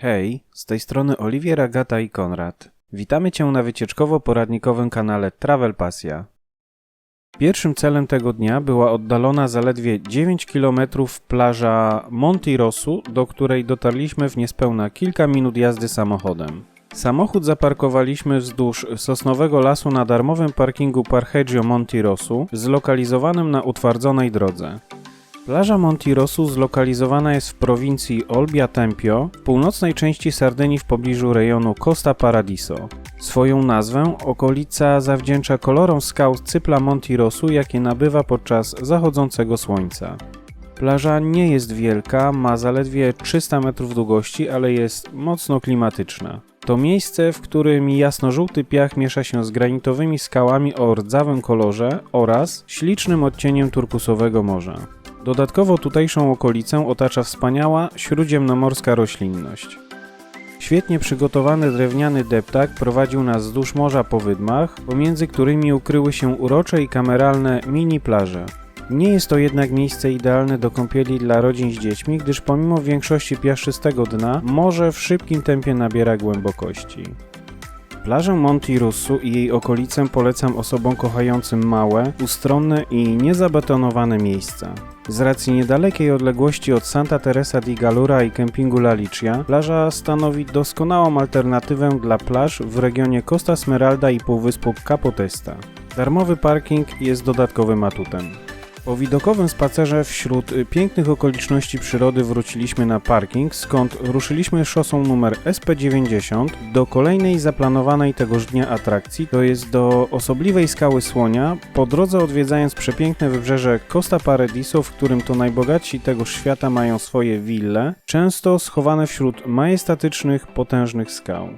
Hej, z tej strony Oliwier, Agata i Konrad. Witamy Cię na wycieczkowo-poradnikowym kanale Travel Pasja. Pierwszym celem tego dnia była oddalona zaledwie 9 km plaża Monti Rossu, do której dotarliśmy w niespełna kilka minut jazdy samochodem. Samochód zaparkowaliśmy wzdłuż sosnowego lasu na darmowym parkingu Parcheggio Monti Rossu, zlokalizowanym na utwardzonej drodze. Plaża Montirosu zlokalizowana jest w prowincji Olbia Tempio, w północnej części Sardynii w pobliżu rejonu Costa Paradiso. Swoją nazwę okolica zawdzięcza kolorom skał cypla Montirosu, jakie nabywa podczas zachodzącego słońca. Plaża nie jest wielka, ma zaledwie 300 metrów długości, ale jest mocno klimatyczna. To miejsce, w którym jasno-żółty piach miesza się z granitowymi skałami o rdzawym kolorze oraz ślicznym odcieniem turkusowego morza. Dodatkowo tutejszą okolicę otacza wspaniała śródziemnomorska roślinność. Świetnie przygotowany drewniany deptak prowadził nas wzdłuż morza po wydmach, pomiędzy którymi ukryły się urocze i kameralne mini plaże. Nie jest to jednak miejsce idealne do kąpieli dla rodzin z dziećmi, gdyż pomimo większości piaszczystego dna, morze w szybkim tempie nabiera głębokości. Plażę Monti Russu i jej okolicę polecam osobom kochającym małe, ustronne i niezabetonowane miejsca. Z racji niedalekiej odległości od Santa Teresa di Gallura i kempingu La Licia, plaża stanowi doskonałą alternatywę dla plaż w regionie Costa Smeralda i półwyspu Capo Testa. Darmowy parking jest dodatkowym atutem. Po widokowym spacerze wśród pięknych okoliczności przyrody wróciliśmy na parking, skąd ruszyliśmy szosą numer SP90 do kolejnej zaplanowanej tegoż dnia atrakcji, to jest do osobliwej skały Słonia, po drodze odwiedzając przepiękne wybrzeże Costa Paradiso, w którym to najbogatsi tegoż świata mają swoje wille, często schowane wśród majestatycznych, potężnych skał.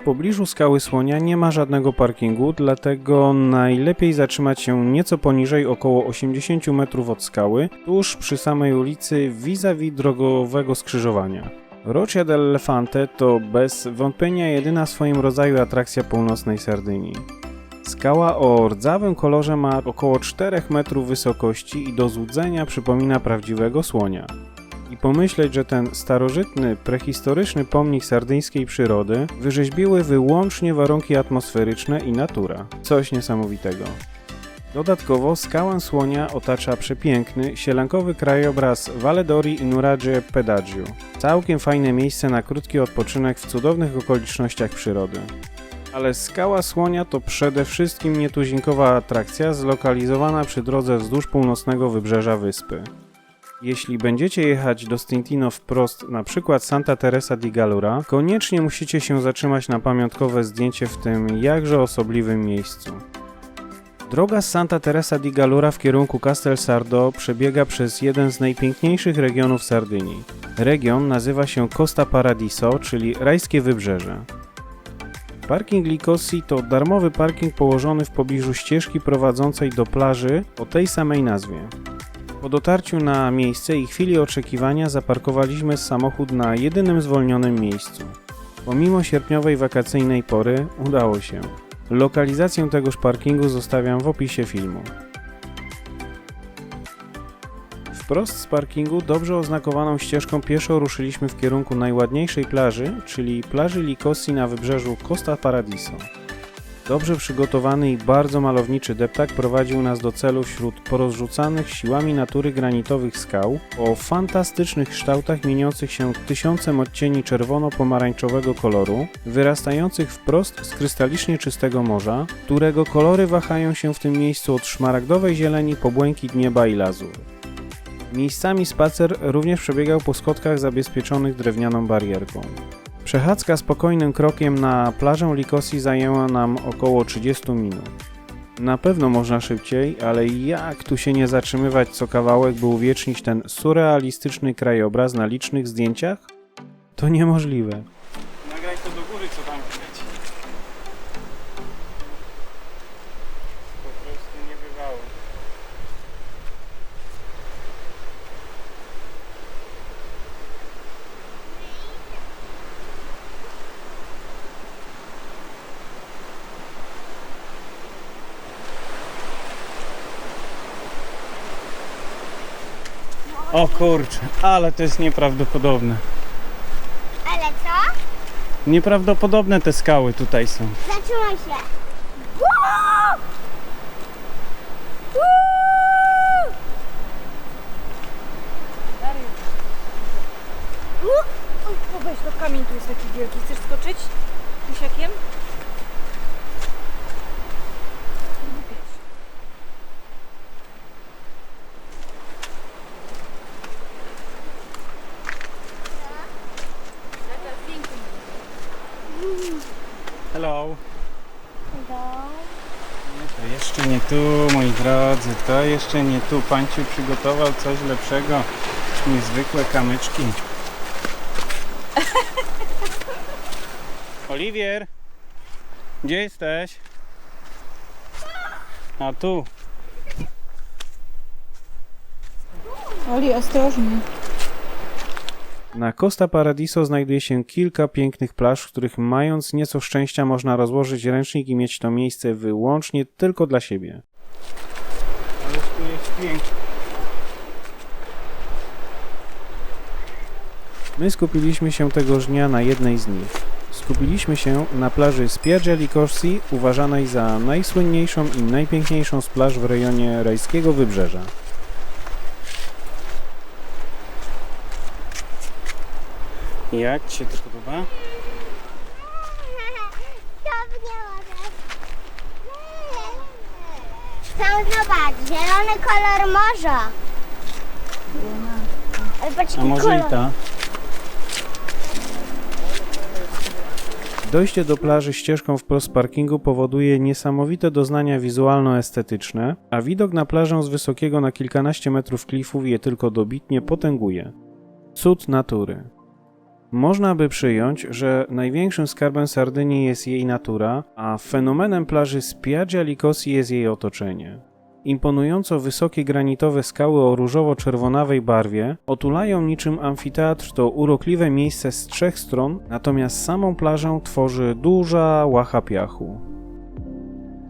W pobliżu skały Słonia nie ma żadnego parkingu, dlatego najlepiej zatrzymać się nieco poniżej około 80 metrów od skały, tuż przy samej ulicy vis-a-vis drogowego skrzyżowania. Roccia dell'Elefante to bez wątpienia jedyna w swoim rodzaju atrakcja północnej Sardynii. Skała o rdzawym kolorze ma około 4 metrów wysokości i do złudzenia przypomina prawdziwego słonia i pomyśleć, że ten starożytny, prehistoryczny pomnik sardyńskiej przyrody wyrzeźbiły wyłącznie warunki atmosferyczne i natura. Coś niesamowitego. Dodatkowo skałę słonia otacza przepiękny, sielankowy krajobraz Valle d'Ori i Nuraghe Pedaggio. Całkiem fajne miejsce na krótki odpoczynek w cudownych okolicznościach przyrody. Ale skała słonia to przede wszystkim nietuzinkowa atrakcja zlokalizowana przy drodze wzdłuż północnego wybrzeża wyspy. Jeśli będziecie jechać do Stintino wprost, na przykład Santa Teresa di Gallura, koniecznie musicie się zatrzymać na pamiątkowe zdjęcie w tym jakże osobliwym miejscu. Droga z Santa Teresa di Gallura w kierunku Castel Sardo przebiega przez jeden z najpiękniejszych regionów Sardynii. Region nazywa się Costa Paradiso, czyli rajskie wybrzeże. Parking Licosi to darmowy parking położony w pobliżu ścieżki prowadzącej do plaży o tej samej nazwie. Po dotarciu na miejsce i chwili oczekiwania zaparkowaliśmy samochód na jedynym zwolnionym miejscu. Pomimo sierpniowej wakacyjnej pory udało się. Lokalizację tegoż parkingu zostawiam w opisie filmu. Wprost z parkingu dobrze oznakowaną ścieżką pieszo ruszyliśmy w kierunku najładniejszej plaży, czyli plaży Licosi na wybrzeżu Costa Paradiso. Dobrze przygotowany i bardzo malowniczy deptak prowadził nas do celu wśród porozrzucanych siłami natury granitowych skał o fantastycznych kształtach mieniących się tysiącem odcieni czerwono-pomarańczowego koloru, wyrastających wprost z krystalicznie czystego morza, którego kolory wahają się w tym miejscu od szmaragdowej zieleni po błękit nieba i lazur. Miejscami spacer również przebiegał po schodkach zabezpieczonych drewnianą barierką. Przechadzka spokojnym krokiem na plażę Likosi zajęła nam około 30 minut. Na pewno można szybciej, ale jak tu się nie zatrzymywać co kawałek, by uwiecznić ten surrealistyczny krajobraz na licznych zdjęciach? To niemożliwe. Nagraj to do góry, co tam O kurczę, ale to jest nieprawdopodobne. Ale co? Nieprawdopodobne te skały tutaj są. Zaczęło się. Tu, moi drodzy, to jeszcze nie tu. Panciu przygotował coś lepszego. Niezwykłe kamyczki. Oliwier! Gdzie jesteś? A tu. Oli, ostrożnie. Na Costa Paradiso znajduje się kilka pięknych plaż, w których mając nieco szczęścia można rozłożyć ręcznik i mieć to miejsce wyłącznie tylko dla siebie. Ależ tu jest pięknie. My skupiliśmy się tegoż dnia na jednej z nich. Skupiliśmy się na plaży Spiaggia di Corsi, uważanej za najsłynniejszą i najpiękniejszą z plaż w rejonie rajskiego wybrzeża. Jak Ci się to podoba? Zobacz, zielony kolor morza. Ale patrz, A jaki może kolor. i ta? Dojście do plaży ścieżką wprost z parkingu powoduje niesamowite doznania wizualno-estetyczne, a widok na plażę z wysokiego na kilkanaście metrów klifów je tylko dobitnie potęguje. Cud natury. Można by przyjąć, że największym skarbem Sardynii jest jej natura, a fenomenem plaży Spiaggia Licosi jest jej otoczenie. Imponująco wysokie granitowe skały o różowo-czerwonawej barwie otulają niczym amfiteatr to urokliwe miejsce z trzech stron, natomiast samą plażę tworzy duża łacha piachu.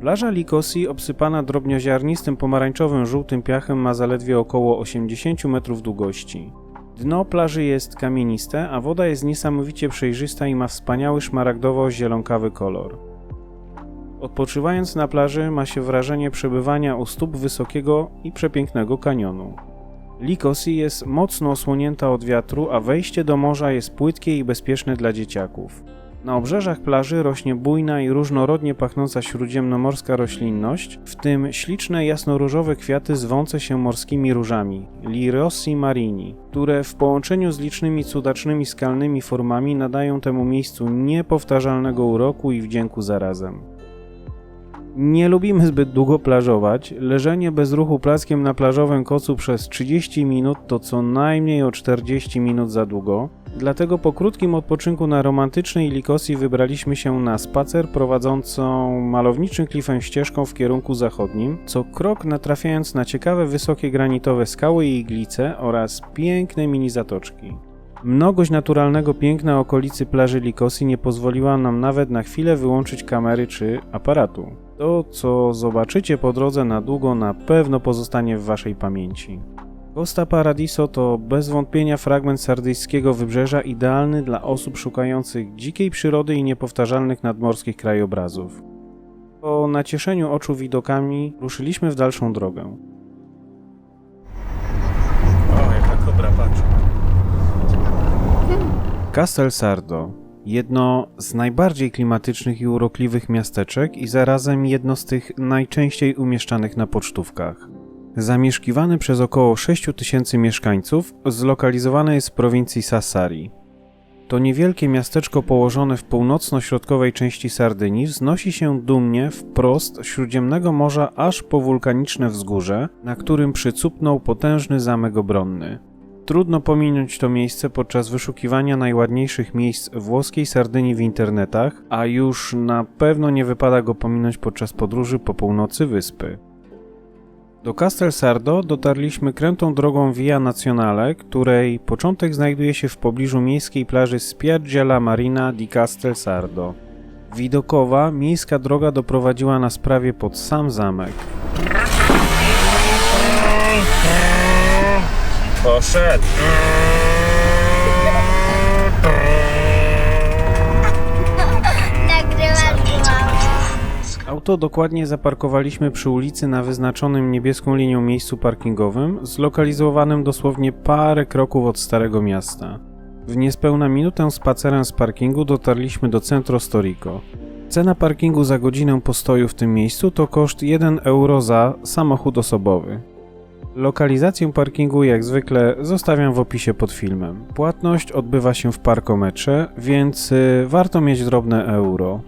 Plaża Likosi, obsypana drobnoziarnistym pomarańczowym żółtym piachem, ma zaledwie około 80 metrów długości. Dno plaży jest kamieniste, a woda jest niesamowicie przejrzysta i ma wspaniały szmaragdowo-zielonkawy kolor. Odpoczywając na plaży ma się wrażenie przebywania u stóp wysokiego i przepięknego kanionu. Likosi jest mocno osłonięta od wiatru, a wejście do morza jest płytkie i bezpieczne dla dzieciaków. Na obrzeżach plaży rośnie bujna i różnorodnie pachnąca śródziemnomorska roślinność, w tym śliczne jasnoróżowe kwiaty zwące się morskimi różami, Lirossi marini, które w połączeniu z licznymi cudacznymi skalnymi formami nadają temu miejscu niepowtarzalnego uroku i wdzięku zarazem. Nie lubimy zbyt długo plażować. Leżenie bez ruchu plackiem na plażowym kocu przez 30 minut to co najmniej o 40 minut za długo. Dlatego po krótkim odpoczynku na romantycznej Likosji wybraliśmy się na spacer prowadzącą malowniczym klifem ścieżką w kierunku zachodnim, co krok natrafiając na ciekawe wysokie granitowe skały i iglice oraz piękne mini zatoczki. Mnogość naturalnego piękna okolicy plaży Likosi nie pozwoliła nam nawet na chwilę wyłączyć kamery czy aparatu. To, co zobaczycie po drodze na długo, na pewno pozostanie w waszej pamięci. Costa Paradiso to bez wątpienia fragment sardyjskiego wybrzeża idealny dla osób szukających dzikiej przyrody i niepowtarzalnych nadmorskich krajobrazów. Po nacieszeniu oczu widokami ruszyliśmy w dalszą drogę. O, jaka kobra patrz. Castel Sardo. Jedno z najbardziej klimatycznych i urokliwych miasteczek i zarazem jedno z tych najczęściej umieszczanych na pocztówkach. Zamieszkiwany przez około 6 tysięcy mieszkańców, zlokalizowane jest w prowincji Sassari. To niewielkie miasteczko położone w północno-środkowej części Sardynii wznosi się dumnie wprost Śródziemnego Morza aż po wulkaniczne wzgórze, na którym przycupnął potężny zamek obronny. Trudno pominąć to miejsce podczas wyszukiwania najładniejszych miejsc włoskiej Sardynii w internetach, a już na pewno nie wypada go pominąć podczas podróży po północy wyspy. Do Castel Sardo dotarliśmy krętą drogą Via Nazionale, której początek znajduje się w pobliżu miejskiej plaży Spiaggia la Marina di Castel Sardo. Widokowa, miejska droga doprowadziła nas prawie pod sam zamek. Poszedł. Auto dokładnie zaparkowaliśmy przy ulicy na wyznaczonym niebieską linią miejscu parkingowym, zlokalizowanym dosłownie parę kroków od starego miasta. W niespełna minutę spacerem z parkingu dotarliśmy do Centro Storico. Cena parkingu za godzinę postoju w tym miejscu to koszt 1 euro za samochód osobowy. Lokalizację parkingu jak zwykle zostawiam w opisie pod filmem. Płatność odbywa się w parkometrze, więc y, warto mieć drobne euro.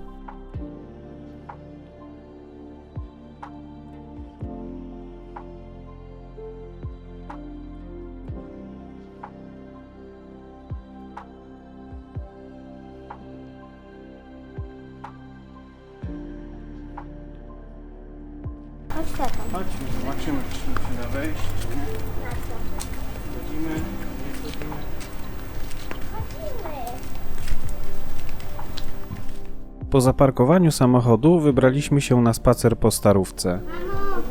Po zaparkowaniu samochodu wybraliśmy się na spacer po starówce. Mamo,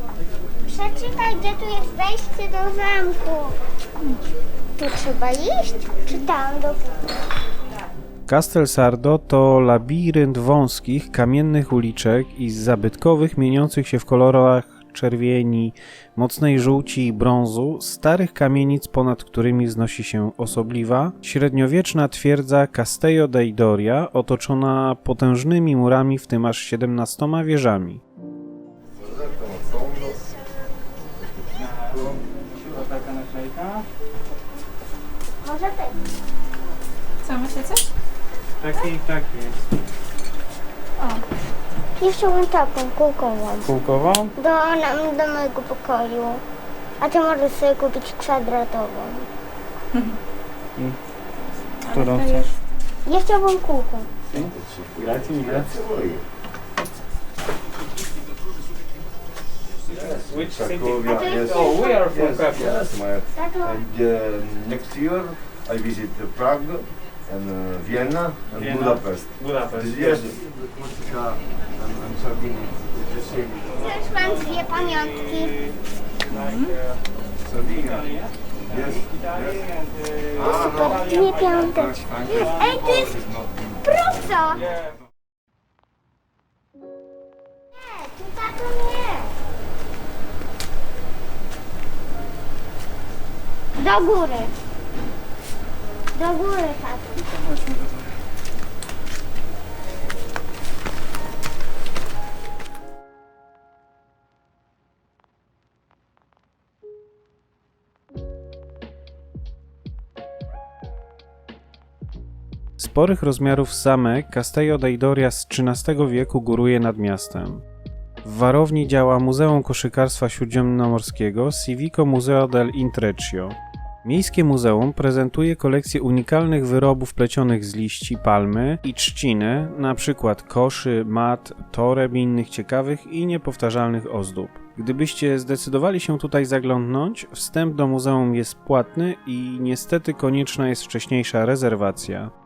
przeczytaj, gdzie tu jest wejście do zamku. Tu trzeba iść? Czy tam do... Castel Sardo to labirynt wąskich, kamiennych uliczek i zabytkowych, mieniących się w kolorach czerwieni, mocnej żółci i brązu, starych kamienic, ponad którymi wznosi się osobliwa, średniowieczna twierdza Castello dei Doria, otoczona potężnymi murami, w tym aż 17 wieżami. Może. Co? Takie i takie jest. Ja chciałbym taką kółkową. Kółkową? Do, nam, do mojego pokoju. A ty możesz sobie kupić kwadratową. Którą chcesz? Ja chciałbym kółką. Grazie, grazie. Which city? Cracovia, yes. Oh, we are from Yes, Krakow. yes, my, and uh, next year I visit Prague and uh, Vienna and Vienna. Budapest. Budapest. This yes, Corsica and, and Sardinia. It's the same. też mam dwie pamiątki. Sardinia. Yes. yes. Ah, no. Dwie piąteczki. Ej, tu jest prosto. Nie, tu tato nie. Do góry. Do góry, tato. Sporych rozmiarów zamek Castello dei Doria z XIII wieku góruje nad miastem. W warowni działa Muzeum Koszykarstwa Śródziemnomorskiego Civico Museo del Intreccio. Miejskie muzeum prezentuje kolekcję unikalnych wyrobów plecionych z liści palmy i trzciny, np. koszy, mat, toreb i innych ciekawych i niepowtarzalnych ozdób. Gdybyście zdecydowali się tutaj zaglądnąć, wstęp do muzeum jest płatny i niestety konieczna jest wcześniejsza rezerwacja.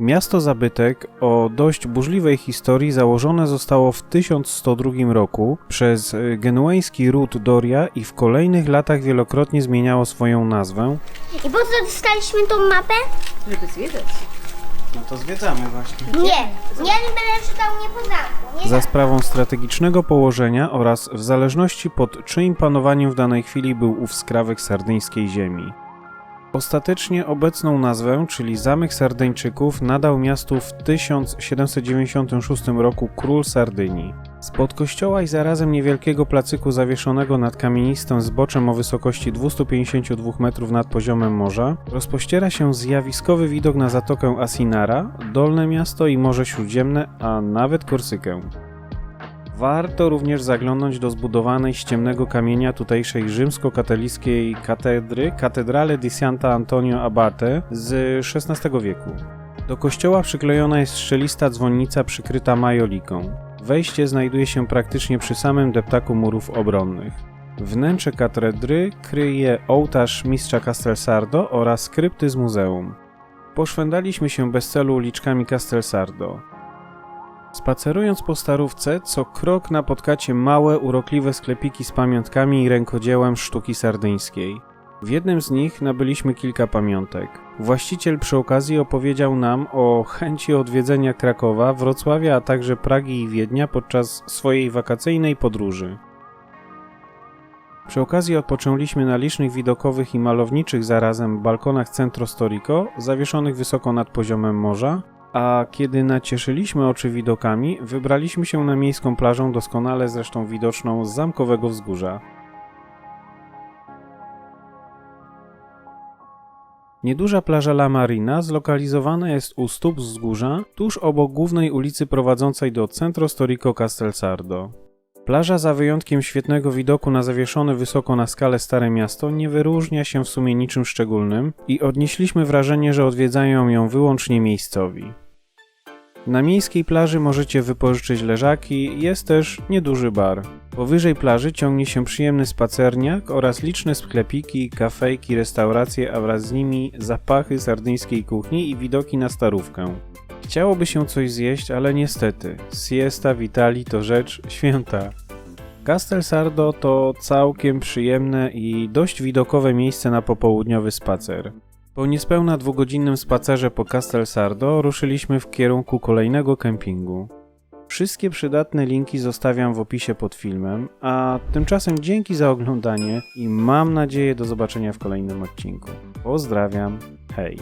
Miasto zabytek o dość burzliwej historii założone zostało w 1102 roku przez y, genueński ród Doria i w kolejnych latach wielokrotnie zmieniało swoją nazwę. I po co dostaliśmy tą mapę? Żeby zwiedzać. No to zwiedzamy właśnie. Nie, ja nie będę czytał nie po zamku. Za sprawą strategicznego położenia oraz w zależności pod czyim panowaniem w danej chwili był ów skrawek sardyńskiej ziemi. Ostatecznie obecną nazwę, czyli Zamek Sardyńczyków, nadał miastu w 1796 roku król Sardynii. Spod kościoła i zarazem niewielkiego placyku zawieszonego nad kamienistym zboczem o wysokości 252 metrów nad poziomem morza rozpościera się zjawiskowy widok na zatokę Asinara, Dolne Miasto i Morze Śródziemne, a nawet Korsykę. Warto również zaglądnąć do zbudowanej z ciemnego kamienia tutejszej rzymskokatolickiej katedry Catedrale di Santa Antonio Abate z XVI wieku. Do kościoła przyklejona jest strzelista dzwonnica przykryta majoliką. Wejście znajduje się praktycznie przy samym deptaku murów obronnych. Wnętrze katedry kryje ołtarz mistrza Castelsardo oraz skrypty z muzeum. Poszwędaliśmy się bez celu uliczkami Castelsardo. Spacerując po starówce, co krok napotkacie małe, urokliwe sklepiki z pamiątkami i rękodziełem sztuki sardyńskiej. W jednym z nich nabyliśmy kilka pamiątek. Właściciel przy okazji opowiedział nam o chęci odwiedzenia Krakowa, Wrocławia, a także Pragi i Wiednia podczas swojej wakacyjnej podróży. Przy okazji odpoczęliśmy na licznych widokowych i malowniczych zarazem balkonach Centro Storico, zawieszonych wysoko nad poziomem morza, a kiedy nacieszyliśmy oczy widokami, wybraliśmy się na miejską plażą doskonale zresztą widoczną z zamkowego wzgórza. Nieduża plaża La Marina zlokalizowana jest u stóp wzgórza, tuż obok głównej ulicy prowadzącej do Centro Storico Castelsardo. Plaża za wyjątkiem świetnego widoku na zawieszone wysoko na skalę Stare Miasto nie wyróżnia się w sumie niczym szczególnym i odnieśliśmy wrażenie, że odwiedzają ją wyłącznie miejscowi. Na miejskiej plaży możecie wypożyczyć leżaki, jest też nieduży bar. Powyżej plaży ciągnie się przyjemny spacerniak oraz liczne sklepiki, kafejki, restauracje, a wraz z nimi zapachy sardyńskiej kuchni i widoki na starówkę. Chciałoby się coś zjeść, ale niestety, siesta w Italii to rzecz święta. Castel Sardo to całkiem przyjemne i dość widokowe miejsce na popołudniowy spacer. Po niespełna dwugodzinnym spacerze po Castel Sardo ruszyliśmy w kierunku kolejnego kempingu. Wszystkie przydatne linki zostawiam w opisie pod filmem, a tymczasem dzięki za oglądanie i mam nadzieję do zobaczenia w kolejnym odcinku. Pozdrawiam, hej!